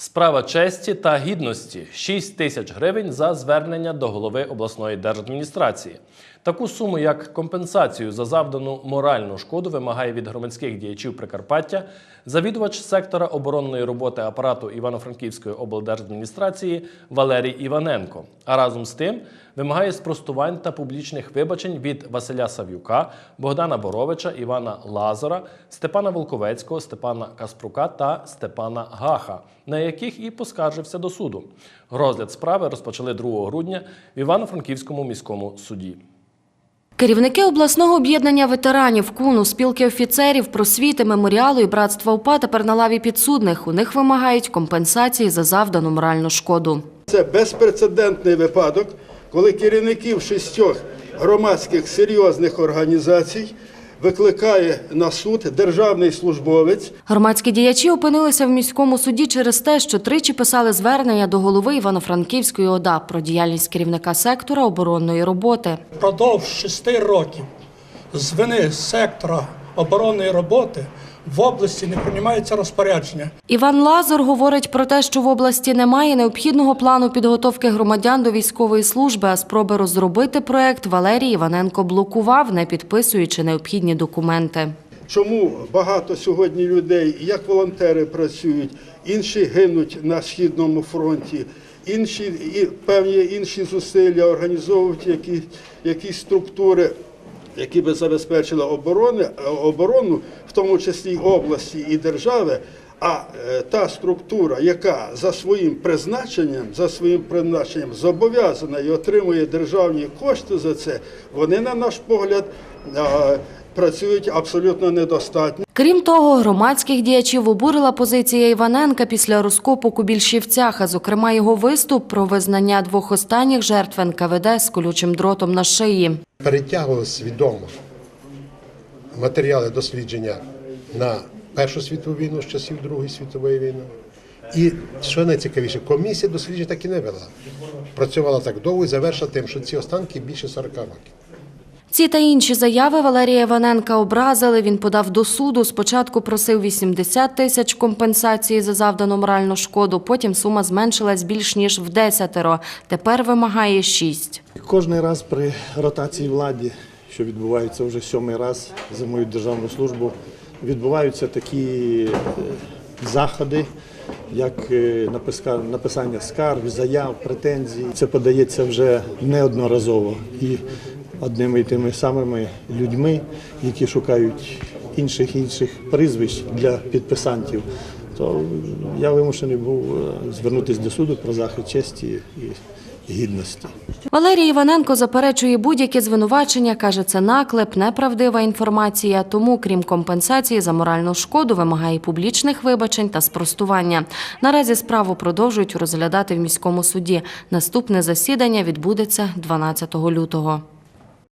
Справа честі та гідності 6 тисяч гривень за звернення до голови обласної держадміністрації. Таку суму, як компенсацію за завдану моральну шкоду, вимагає від громадських діячів Прикарпаття завідувач сектора оборонної роботи апарату Івано-Франківської облдержадміністрації Валерій Іваненко. А разом з тим вимагає спростувань та публічних вибачень від Василя Сав'юка, Богдана Боровича, Івана Лазара, Степана Волковецького, Степана Каспрука та Степана Гаха, на яких і поскаржився до суду. Розгляд справи розпочали 2 грудня в Івано-Франківському міському суді. Керівники обласного об'єднання ветеранів КУНу, спілки офіцерів, просвіти, меморіалу і братства УПА тепер на лаві підсудних. У них вимагають компенсації за завдану моральну шкоду. Це безпрецедентний випадок, коли керівників шістьох громадських серйозних організацій викликає на суд державний службовець, Громадські діячі опинилися в міському суді через те, що тричі писали звернення до голови Івано-Франківської ОДА про діяльність керівника сектора оборонної роботи. Продовж шести років з вини сектора оборонної роботи в області не приймається розпорядження. Іван Лазар говорить про те, що в області немає необхідного плану підготовки громадян до військової служби, а спроби розробити проект Валерій Іваненко блокував, не підписуючи необхідні документи. чому багато сьогодні людей, як волонтери працюють, інші гинуть на східному фронті, інші і певні інші зусилля організовують які, якісь структури. Які би забезпечили оборони, оборону, в тому числі області і держави, а е, та структура, яка за своїм призначенням, за своїм призначенням зобов'язана і отримує державні кошти за це, вони, на наш погляд, е, працюють абсолютно недостатньо. Крім того, громадських діячів обурила позиція Іваненка після розкопок у Більшівцях, а зокрема його виступ про визнання двох останніх жертв НКВД з колючим дротом на шиї. перетягували свідомо матеріали дослідження на Першу світову війну з часів Другої світової війни. І що найцікавіше, комісія досліджень так і не вела. Працювала так довго і завершила тим, що ці останки більше 40 років. Ці та інші заяви Валерія Іваненка образили. Він подав до суду. Спочатку просив 80 тисяч компенсації за завдану моральну шкоду. Потім сума зменшилась більш ніж в десятеро. Тепер вимагає 6. Кожний раз при ротації владі, що відбувається вже сьомий раз за мою державну службу, відбуваються такі е, заходи, як е, написання скарг, заяв, претензій. Це подається вже неодноразово і одними і тими самими людьми, які шукають інших інших прізвищ для підписантів. То я вимушений був е, звернутися до суду про захист честі і гідності. Валерій Іваненко заперечує будь-які звинувачення, каже, це наклеп, неправдива інформація. Тому, крім компенсації за моральну шкоду, вимагає публічних вибачень та спростування. Наразі справу продовжують розглядати в міському суді. Наступне засідання відбудеться 12 лютого.